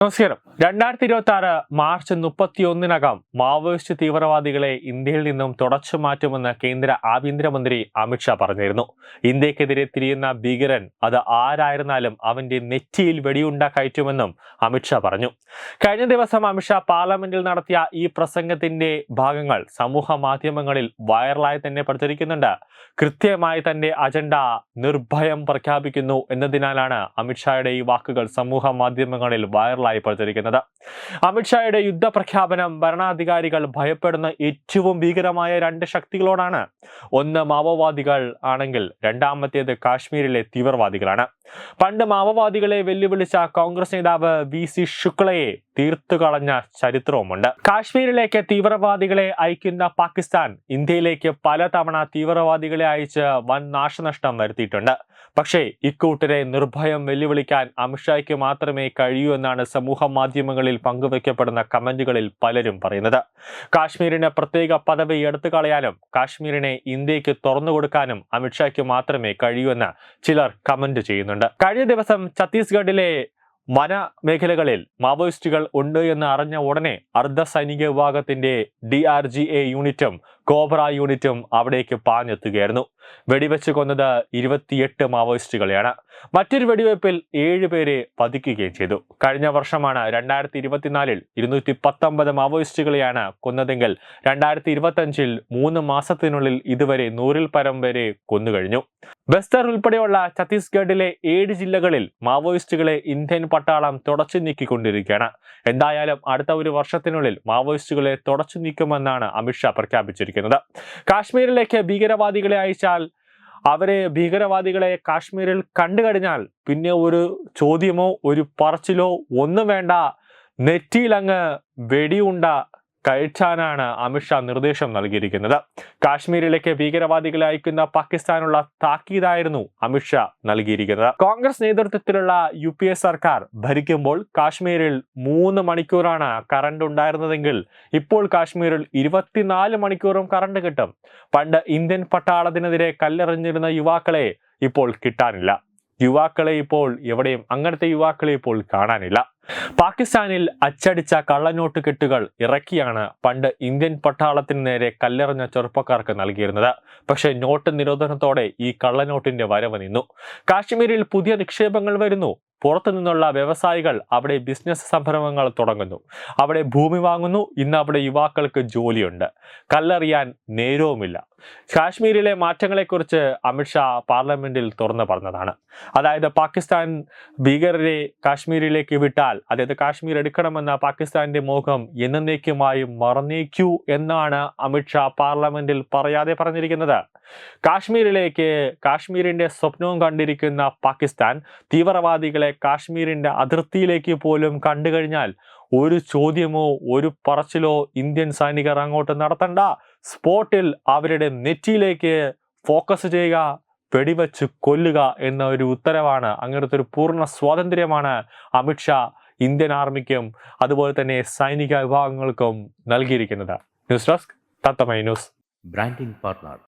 നമസ്കാരം. രണ്ടായിരത്തി ഇരുപത്തി ആറ് മാർച്ച് മുപ്പത്തിയൊന്നിനകം മാവോയിസ്റ്റ് തീവ്രവാദികളെ ഇന്ത്യയിൽ നിന്നും തുടച്ചു മാറ്റുമെന്ന് കേന്ദ്ര ആഭ്യന്തരമന്ത്രി അമിത്ഷാ പറഞ്ഞിരുന്നു. ഇന്ത്യക്കെതിരെ തിരിയുന്ന ഭീകരൻ അത് ആരായിരുന്നാലും അവന്റെ നെറ്റിയിൽ വെടിയുണ്ട കയറ്റുമെന്നും അമിത്ഷാ പറഞ്ഞു. കഴിഞ്ഞ ദിവസം അമിത്ഷാ പാർലമെന്റിൽ നടത്തിയ ഈ പ്രസംഗത്തിന്റെ ഭാഗങ്ങൾ സമൂഹ മാധ്യമങ്ങളിൽ വൈറലായി തന്നെ പ്രചരിക്കുന്നുണ്ട്. കൃത്യമായി തന്റെ അജണ്ട നിർഭയം പ്രഖ്യാപിക്കുന്നു എന്നതിനാലാണ് അമിത്ഷായുടെ ഈ വാക്കുകൾ സമൂഹ മാധ്യമങ്ങളിൽ വൈറലായി പ്രചരിക്കുന്നത്. അമിത്ഷായുടെ യുദ്ധപ്രഖ്യാപനം ഭരണാധികാരികൾ ഭയപ്പെടുന്ന ഏറ്റവും ഭീകരമായ രണ്ട് ശക്തികളോടാണ്. ഒന്ന് മാവോവാദികൾ ആണെങ്കിൽ രണ്ടാമത്തേത് കാശ്മീരിലെ തീവ്രവാദികളാണ്. പണ്ട് മാവോവാദികളെ വെല്ലുവിളിച്ച കോൺഗ്രസ് നേതാവ് വി സി ശുക്ലയെ തീർത്തു കളഞ്ഞ ചരിത്രവുമുണ്ട്. കാശ്മീരിലേക്ക് തീവ്രവാദികളെ അയക്കുന്ന പാകിസ്ഥാൻ ഇന്ത്യയിലേക്ക് പലതവണ തീവ്രവാദികളെ അയച്ച് വൻ നാശനഷ്ടം വരുത്തിയിട്ടുണ്ട്. പക്ഷേ ഇക്കൂട്ടരെ നിർഭയം വെല്ലുവിളിക്കാൻ അമിത്ഷായ്ക്ക് മാത്രമേ കഴിയൂ എന്നാണ് സമൂഹ മാധ്യമങ്ങളിൽ പങ്കുവയ്ക്കപ്പെടുന്ന കമന്റുകളിൽ പലരും പറയുന്നത്. കാശ്മീരിന് പ്രത്യേക പദവി എടുത്തു കളയാനും കാശ്മീരിനെ ഇന്ത്യയ്ക്ക് തുറന്നു കൊടുക്കാനും അമിത്ഷായ്ക്ക് മാത്രമേ കഴിയൂ എന്ന് ചിലർ കമന്റ് ചെയ്യുന്നുണ്ട്. കഴിഞ്ഞ ദിവസം ഛത്തീസ്ഗഡിലെ വന മേഖലകളിൽ മാവോയിസ്റ്റുകൾ ഉണ്ട് എന്ന് അറിഞ്ഞ ഉടനെ അർദ്ധ സൈനിക വിഭാഗത്തിന്റെ ഡി ആർ ജി എ യൂണിറ്റും കോബ്ര യൂണിറ്റും അവിടേക്ക് പാഞ്ഞെത്തുകയായിരുന്നു. വെടിവെച്ച് കൊന്നത് ഇരുപത്തിയെട്ട് മാവോയിസ്റ്റുകളെയാണ്. മറ്റൊരു വെടിവെപ്പിൽ ഏഴ് പേരെ ചെയ്തു. കഴിഞ്ഞ വർഷമാണ് രണ്ടായിരത്തി ഇരുപത്തിനാലിൽ ഇരുന്നൂറ്റി പത്തൊമ്പത് മാവോയിസ്റ്റുകളെയാണ് കൊന്നതെങ്കിൽ രണ്ടായിരത്തി ഇരുപത്തഞ്ചിൽ മൂന്ന് മാസത്തിനുള്ളിൽ ഇതുവരെ നൂറിൽ പരം പേരെ കൊന്നുകഴിഞ്ഞു. ബസ്തർ ഉൾപ്പെടെയുള്ള ഛത്തീസ്ഗഡിലെ ഏഴ് ജില്ലകളിൽ മാവോയിസ്റ്റുകളെ ഇന്ത്യൻ പട്ടാളം തുടച്ചു നീക്കിക്കൊണ്ടിരിക്കുകയാണ്. എന്തായാലും അടുത്ത ഒരു വർഷത്തിനുള്ളിൽ മാവോയിസ്റ്റുകളെ തുടച്ചു നീക്കുമെന്നാണ് അമിത്ഷാ പ്രഖ്യാപിച്ചിരിക്കുന്നത്. കാശ്മീരിലേക്ക് ഭീകരവാദികളെ അയച്ചാൽ അവരെ ഭീകരവാദികളെ കാശ്മീരിൽ കണ്ടു കഴിഞ്ഞാൽ പിന്നെ ഒരു ചോദ്യമോ ഒരു പറച്ചിലോ ഒന്നും വേണ്ട. നെറ്റിയിലങ്ങ് വെടിയുണ്ട കഴിച്ചാനാണ് അമിത്ഷാ നിർദ്ദേശം നൽകിയിരിക്കുന്നത്. കാശ്മീരിലേക്ക് ഭീകരവാദികളെ അയക്കുന്ന പാകിസ്ഥാനുള്ള താക്കീതായിരുന്നു അമിത്ഷാ നൽകിയിരിക്കുന്നത്. കോൺഗ്രസ് നേതൃത്വത്തിലുള്ള യു പി എ സർക്കാർ ഭരിക്കുമ്പോൾ കാശ്മീരിൽ മൂന്ന് മണിക്കൂറാണ് കറണ്ട് ഉണ്ടായിരുന്നതെങ്കിൽ ഇപ്പോൾ കാശ്മീരിൽ ഇരുപത്തിനാല് മണിക്കൂറും കറണ്ട് കിട്ടും. പണ്ട് ഇന്ത്യൻ പട്ടാളത്തിനെതിരെ കല്ലെറിഞ്ഞിരുന്ന യുവാക്കളെ ഇപ്പോൾ കിട്ടാനില്ല. യുവാക്കളെ ഇപ്പോൾ എവിടെയും അങ്ങനത്തെ യുവാക്കളെ ഇപ്പോൾ കാണാനില്ല. പാകിസ്ഥാനിൽ അച്ചടിച്ച കള്ളനോട്ട് കെട്ടുകൾ ഇറക്കിയാണ് പണ്ട് ഇന്ത്യൻ പട്ടാളത്തിന് നേരെ കല്ലെറിഞ്ഞ ചെറുപ്പക്കാർക്ക് നൽകിയിരുന്നത്. പക്ഷേ നോട്ട് നിരോധനത്തോടെ ഈ കള്ളനോട്ടിന്റെ വരവ് നിന്നു. കാശ്മീരിൽ പുതിയ നിക്ഷേപങ്ങൾ വരുന്നു. പുറത്തു നിന്നുള്ള വ്യവസായികൾ അവിടെ ബിസിനസ് സംരംഭങ്ങൾ തുടങ്ങുന്നു. അവിടെ ഭൂമി വാങ്ങുന്നു. ഇന്ന് അവിടെ യുവാക്കൾക്ക് ജോലിയുണ്ട്. കല്ലെറിയാൻ നേരവുമില്ല. കാശ്മീരിലെ മാറ്റങ്ങളെക്കുറിച്ച് അമിത്ഷാ പാർലമെന്റിൽ തുറന്നു പറഞ്ഞതാണ്. അതായത് പാകിസ്ഥാൻ ഭീകരരെ കാശ്മീരിലേക്ക് വിട്ടാൽ അതായത് കാശ്മീർ എടുക്കണമെന്ന പാകിസ്ഥാന്റെ മോഹം എന്നേക്കുമായി മറന്നേക്കൂ എന്നാണ് അമിത്ഷാ പാർലമെന്റിൽ പറയാതെ പറഞ്ഞിരിക്കുന്നത്. കാശ്മീരിലേക്ക് കാശ്മീരിന്റെ സ്വപ്നവും കണ്ടിരിക്കുന്ന പാകിസ്ഥാൻ തീവ്രവാദികളെ കാശ്മീരിന്റെ അതിർത്തിയിലേക്ക് പോലും കണ്ടു കഴിഞ്ഞാൽ ഒരു ചോദ്യമോ ഒരു പറച്ചിലോ ഇന്ത്യൻ സൈനികർ അങ്ങോട്ട് നടത്തണ്ട. സ്പോട്ടിൽ അവരുടെ നെറ്റിയിലേക്ക് ഫോക്കസ് ചെയ്യുക വെടിവെച്ച് കൊല്ലുക എന്ന ഒരു ഉത്തരവാണ്. അങ്ങനത്തെ ഒരു പൂർണ സ്വാതന്ത്ര്യമാണ് അമിത്ഷാ ഇന്ത്യൻ ആർമിക്കും അതുപോലെ തന്നെ സൈനിക വിഭാഗങ്ങൾക്കും നൽകിയിരിക്കുന്നത്. News desk Tatwamayi news. Branding partner.